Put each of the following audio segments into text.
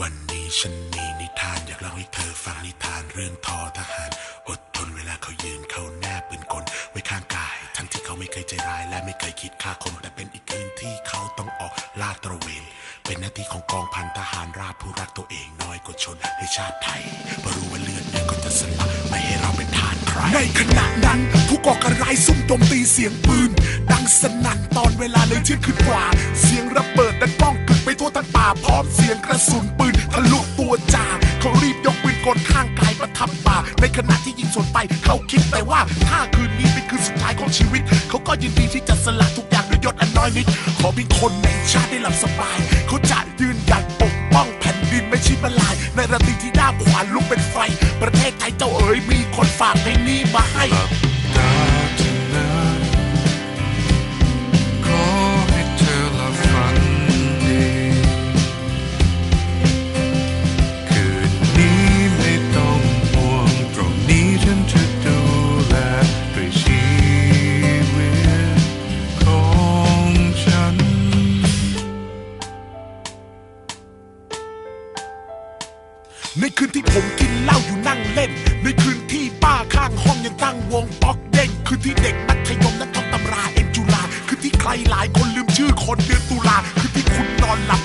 วันนี้ฉันมีนิทานอยากเล่าให้เธอฟังนิทานเรื่องทอทหาร อดทนเวลาเขายืนเขาแนบปืนกลไว้ข้างกาย ทั้งที่เขาไม่เคยใจร้ายและไม่เคยคิดฆ่าคนแต่เป็นอีกคืนที่เขาต้องออกลาดตระเวน เป็นหน้าที่ของกองพันทหารราบผู้รักตัวเองน้อยกว่าชนในชาติไทยเพราะรู้ว่าเลือดเนี่ยก็จะสลับไม่ให้เราเป็นทานใครในขณะนั้นผู้ก่อการร้ายซุ่มโจมตีเสียงปืน ดังสนั่นตอนเวลาเลยเที่ยงคืนกว่า ไปทั่วทั้งป่าพร้อมเสียงกระสุนปืนทะลุตัวจ่าเขารีบยกปืนกลข้างกายประทับป่า ในขณะที่ยิงสวนไป เขาคิดแต่ว่าถ้าคืนนี้เป็นคืนสุดท้ายของชีวิต เขาก็ยินดีที่จะสละทุกอย่างด้วยยศอันน้อยนิด ขอเพียงคนในชาติได้หลับสบาย เขาจะยืนหยัดปกป้องแผ่นดินไม่ชิบลาย ในระตีที่ด้าขวานลุกเป็นไฟ ประเทศไทยเจ้าเอ๋ยมีคนฝากเพลงนี้มาให้ ในคืนที่ผมกินเหล้าอยู่นั่งเล่น ในคืนที่ป้าข้างห้องยังตั้งวงป๊อกเด้งคืนที่เด็กมัธยมนั้นท่องตำราเอ็นจุลาคืนที่ใครหลายคนลืมชื่อคนเดือนตุลาคืนที่คุณนอนหลับ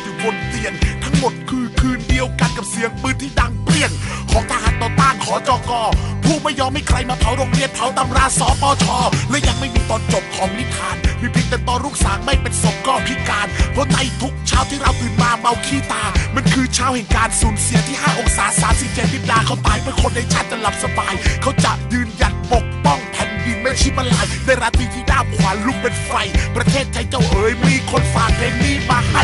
หมดคือคืนเดียวกันกับเสียงปืนที่ดังเปรี้ยง ของทหารต่อต้านขอจอกอผู้ไม่ยอมให้ใครมาเผาโรงเรียนเผาตำราสปชและยังไม่มีตอนจบของนิทาน มีเพียงแต่ตอนลูกสางไม่เป็นศพก็พิการ เพราะในทุกเช้าที่เราตื่นมาเมาขี้ตา มันคือเช้าแห่งการสูญเสียที่ 5 องศา37ลิบดาเขาตายเพื่อคนในชาติจะหลับสบาย เขาจะยืนหยัดปกป้องแผ่นดินไม่ชิบลายในราตรีที่ด้ามขวานลุกเป็นไฟ ประเทศไทยเจ้าเอ๋ยมีคนฝากเพลงนี้มาให้